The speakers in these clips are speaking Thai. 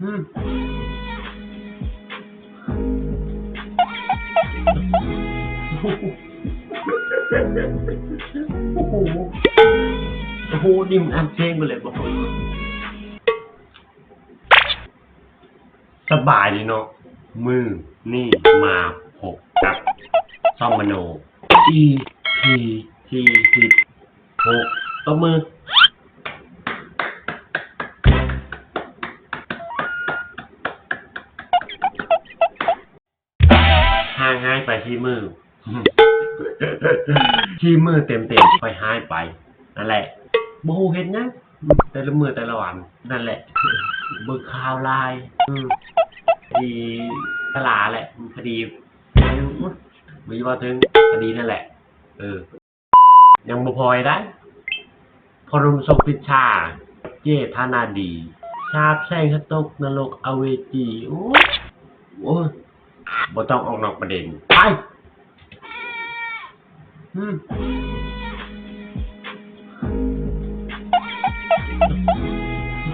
โอ้โห โอ้โห นี่มันอันเพลงไปเลยบอกสบายดีเนาะ มือ นี่ มาหกกับซ่อมมโน E P T สิบหกก็มือางหายไปที่มือที่มือเต็มเต็มๆไปหายไป นั่นแหละโมโหเห็นนะแต่ละมือแต่ละวัน นั่นแหละเบิกข่าวลายอืมคดีตลาแหละคดีไม่ว่าถึงคดีนั่นแหละ เออ ยังบ่พอยได้พอรุมศกปิดชา เจธานาดี ชาบแช่งขตกนรกอเวจี โอ้ยโอ้ย บ่ต้องออกนอกประเด็น ไปอืม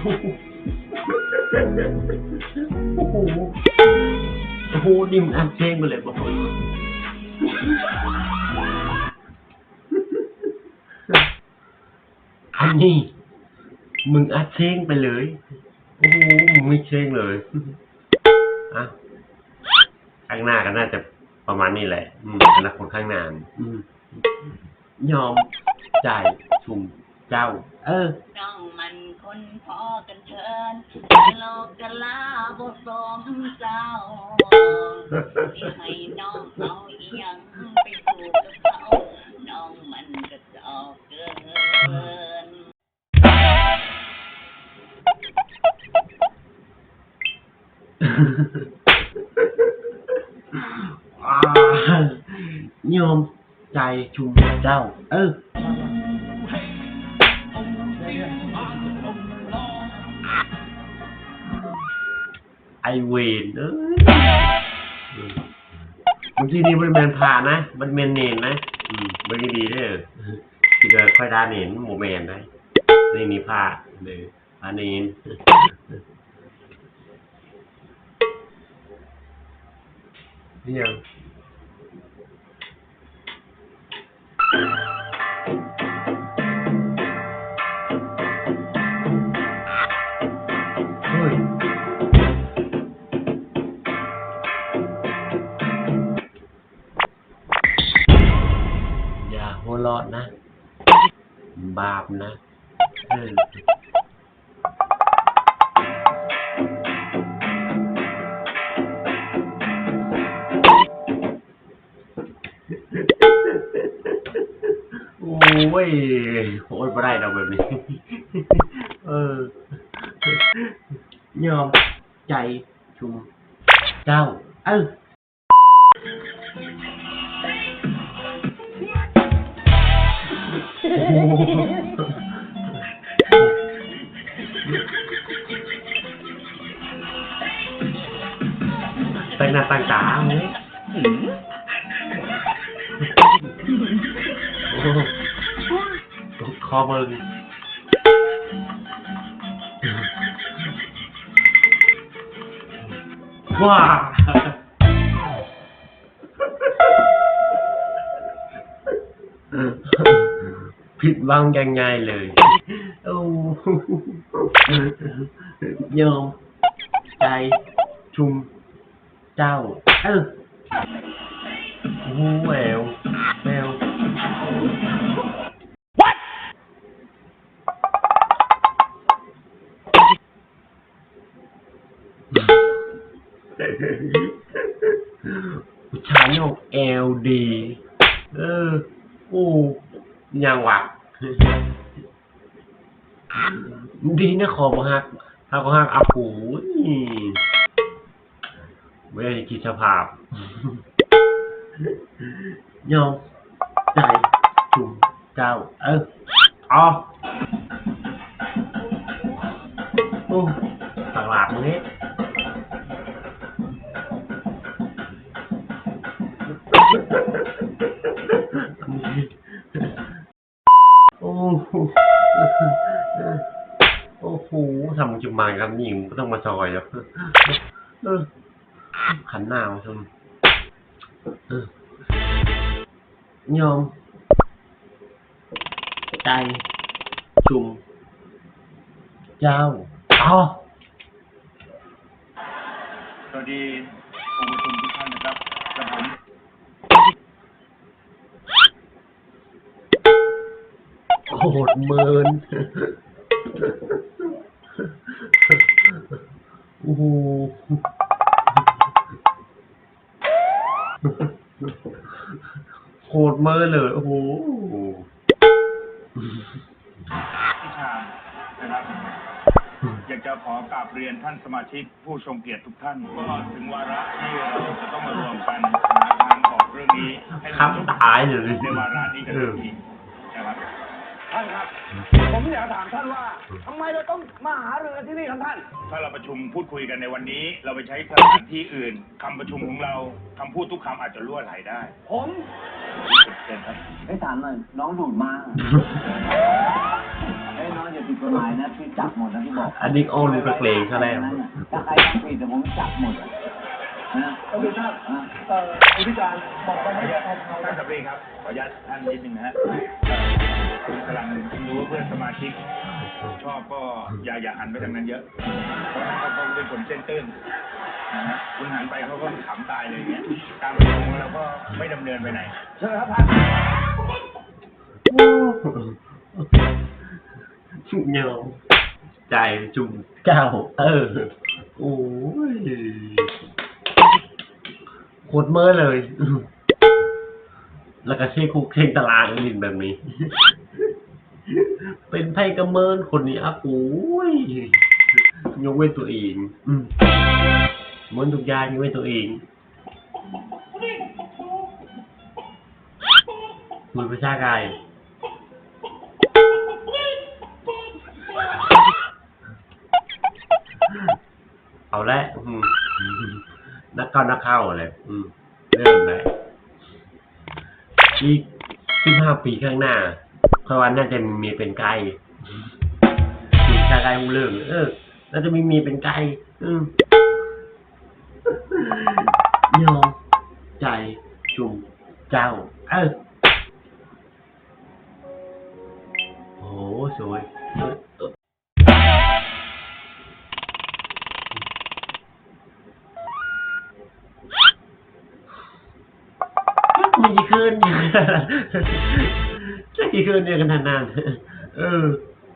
โอ้โหโอ้โหนี่มันอันเพลงไปเลยบอกอันนี้ มึงอัดเพลงไปเลย โอ้โหมึงไม่เพลงเลยอะางหน้าก็น่าจะประมาณนี้แหละ อืมอนาคตข้างหน้าอืมยอมจ่ายชุมเจ้า เออน้องมันคนพอกันเชิญโลกกันลาบสมเจ้าที่ให้น้องเอาเอียงไปสู่กับเขาน้องมันก็จะออกเกิน อ่ายอมใจชุมเจ้า เออไอเวนเอ้ยบางทีนี่มันเป็นผ่านะ มันเป็นเนนนะอืมมันก็ดีเด้อที่เกิดค่อยด้านเนนโมเมนนะนี่นี่ผ้าเลยผ้าเนนนี่ยัง บาปนะเออโอ้ยโอ้ยไม่ได้เราแบบนี้ เออ ยอมใจชุมเจ้า ตั้งหน้าตั้งตาเฮ้ยโอ้โหคอมึงว้า ผิดหวังยังไงเลยโอ้ยอมใจชุมเจ้า เออโอ้โหแมวแมวผู้ชายโยกเอลดี เออ โอ้ยังหวัก ดีนะขอบ่ฮัก ถ้าบ่ฮักอาปูไม่ได้คิดสภาพยอมใจจุ่มเจ้า เออเอาโอ้ตลาดมึงนี้โอ้โหโอ้ จมากับหญิงก็ต้องมาซอยแล้วเออขันหนาวชมเออยอมใจชุม เจ้าอ๋อสวัสดีผู้ประชุมทุกท่านนะครับกระผมโคตรเมิน โอ้โหโคตรเมินเลย โอ้โหพิชามนะครับอยากจะขอกราบเรียนท่านสมาชิกผู้ทรงเกียรติทุกท่านก็ถึงวาระที่เราจะต้องมารวมกันหาทางออกเรื่องนี้ให้ครัมันบจบตายเลยในวาระนี้กันเอทัอน ทีนะครับท่านครับ ผมอยากถามท่านว่าทำไมเราต้องมาหาเรือกันที่นี่ครับท่าน ถ้าเราประชุมพูดคุยกันในวันนี้ เราไปใช้สถานที่อื่นคำประชุมของเราคำพูดทุกคำอาจจะล่วไหลได้ผมเชิญครับไอ้ถามหน่อยน้องดูดมากไอ้น้องอย่าผิดกฎหมายนะพี่จับหมดนะพี่บอกอันนี้โอ้ลูกกระเกรงซะแล้ว ถ้าใครทำผิดแต่ผมจับหมดอะนะต้องดูท่านอะเอ่อคุณพิการบอกไปให้แกทำท่านสับรีครับขออนุญาตท่านนิดนึงนะฮะ คุณกำลังรู้ว่าเพื่อนสมาชิก ชอบก็อย่าอย่าหันไปทางนั้นเยอะ เพราะเขาเขาเป็นคนเส้นตื้นนะฮะคุณหันไปเขาก็ขำตายเลยอย่างเงี้ยการประชุมของเราก็ไม่ดำเนินไปไหนเชิญครับท่านยอมใจจุ่มเจ้าเออ โอ้ยโคตรเมื่อเลย แล้วก็เช็คคุกเช็คตารางลินแบบนี้ เป็นไพ่กระเมินคนนี้อะโอ้ยยกเว้นตัวเอง อืมเหมือนทุกอย่างยกเว้นตัวเองมือประชากายเอาละอืมนักเข้านักเข้าเลยอืมเริ่มเลยอีกสิบห้าปีข้างหน้าเพราะว่าน่าจะมีเป็นไกลมีชาไกลหูเรื่องเออน่าจะมีมีเป็นไกลอืมยอมใจจุ่มเจ้า เออโอ้โหสวยเออเออมีกี่คืน จะกี่คืนเนี่ยกันนานๆเออ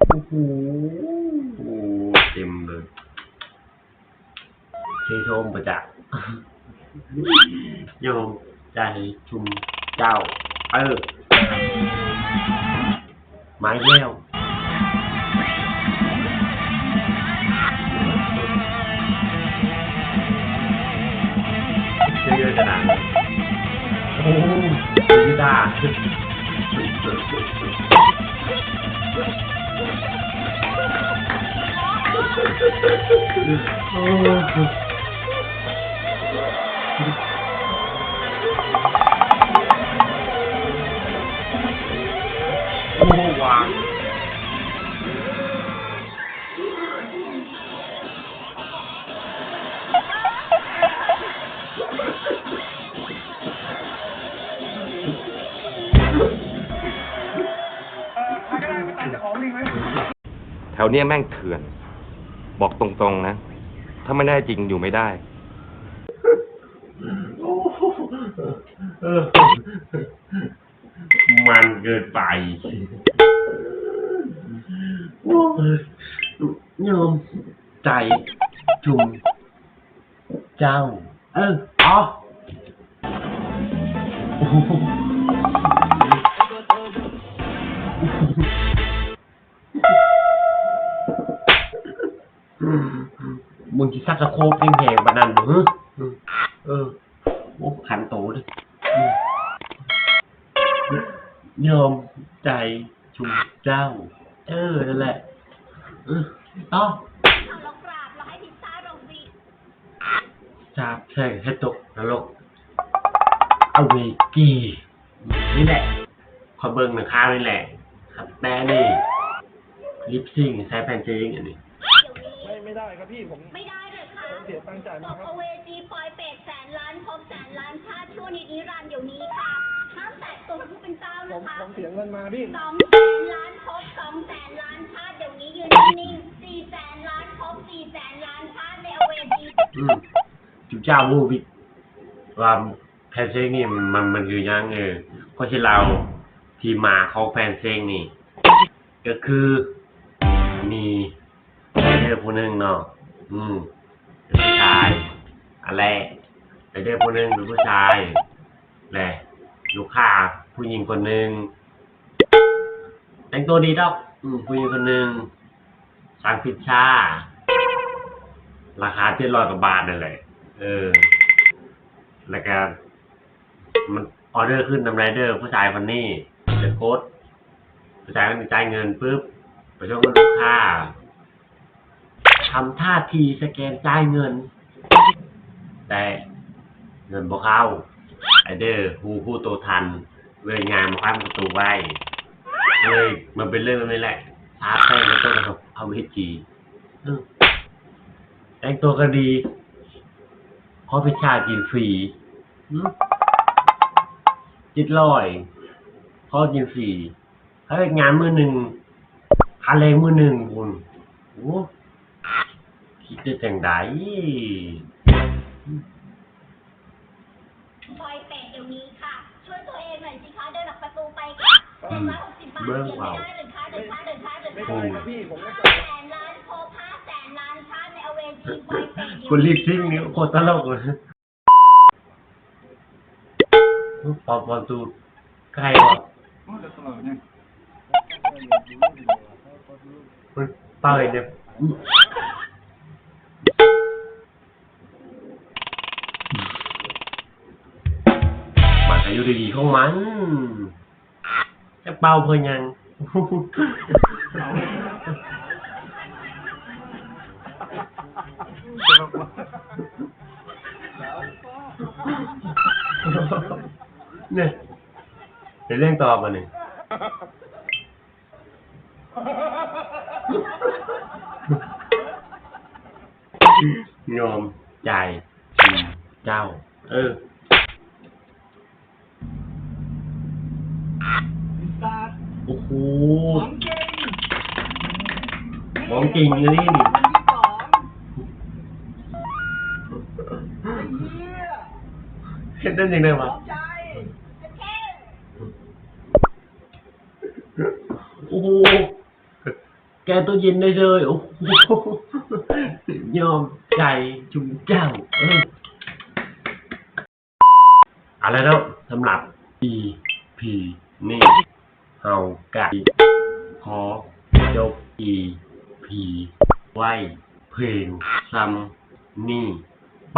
โอ้โหเต็มเลยเชยชมประจักษ์โยมใจชุมเจ้า เออไม้แล้วเยอะๆขนาดนั้โอ้ดีดา โวเนี้ยแม่งเถื่อน บอกตรงๆนะ ถ้าไม่ได้จริงอยู่ไม่ได้ มันเกินไปโอ้ยโยมใจจุมเจ้า เอออ๋อโอ้โห มึงจะซักกระโคกแหงๆปานนั้นบ่ฮึเออโอ้ขันโตเลยอืมยอมใจชุมเจ้า เออ นั่นแหละ เออต่อเรากราบเราให้พิซซ่าเราสิจาบแช่งให้ตกนรกเอาเวกีนี่แหละขอเบิ้งหนังข้าวนี่แหละครับแต่นี่ ลิปซิงใช้แผ่นจริงอันนี้ไม่ไม่ได้ ครับพี่ผม ไม่ได้เลยค่ะเสียตังค์จ่ายตมากกครับอเวจีปลอยเป็ดแสนล้านพบแสนล้านชาติชั่วนิดนิรันดร์เดี๋ยวนี้ค่ะห้ามแตะตัวพระผู้เป็นเจ้าผมนะคะผมเสียเงินมาพี่ สองแสนล้านพบสองแสนล้านชาติเดี๋ยวนี้ยืนนิ่งๆสี่แสนล้านพบสี่แสนล้านชาติในอเวจี อืมจุเจ้าวูบิว่าแฟนเพลงนี่มันมันคือยังเออเพราะที่เราที่มาของแฟนเพลงนี่ ก็คือมีเด อร์ผู้หนึ่งเนาะอืมผู้ชายอะไรไอเดอผู้หนึ่งเป็นผู้ชายแหละลูกค้าผู้หญิงคนหนึ่งแต่งตัวดีดอกอืมผู้หญิงคนหนึ่งสั่งพิซซ่าราคาเจ็ดร้อยกว่าบาทนั่นแหละเออ แล้วก็มันออเดอร์ขึ้นนำไรเดอร์ ผู้ชายคนนี้จะโค้ดผู้ชายคนนี้จ่ายเงินปุ๊บไปช่วงกับลูกค้า ทำท่าทีสแกนจ่ายเงิน แต่เงินบ่เข้า ไอเดอร์ฮูผู้โตทัน เลยงานมาพันประตูไว้เลยมันเป็นเรื่องนี้แหละท้าแป้งแล้วก็เอาเอาไปจีอืมแต่งตัวก็ดีเพราะพิชากินฟรีหึจิตลอยเพราะกินฟรีเขาเฮ็ดงานมือหนึ่งคาแรงมือหนึ่งคุณโอ้ คิดได้จังไดปลอยเป็ดเดี๋ยวนี้ค่ะ ช่วยตัวเองหน่อยสิคะเดินออกประตูไปค่ะเจ็ดร้อยหกสิบบาทเขียนไม่ได้เลยค่ะเดินค่ะเดินค่ะเดินไม่ค่ะได้ครับพี่ผมไม่ห้าจ่ายแสนล้านพบห้าแสนล้านชาติในอเวจีปลอยเป็ดเดี๋ยวคุณรีบซิ่งนี่โคตรตลกเลยปอมปอนตูใครวะมันเปิดเนี่ย อายุดีๆของมันจะเป่าเพื่อยังเนี่ยเดี๋ยวเรื่องต่อมาหนึ่งยอมใจเจ้า เออ ของจริงเลยนี่เห็นได้ยังไงวะโอ้โหแกตัวเย็นได้เลยโอ้โหยอมใจจุงเจ้าเอออะไรแล้วสำหรับ EP นี่เฮากะขอจบ EP ไว้ เพลงซัมนี่ ไป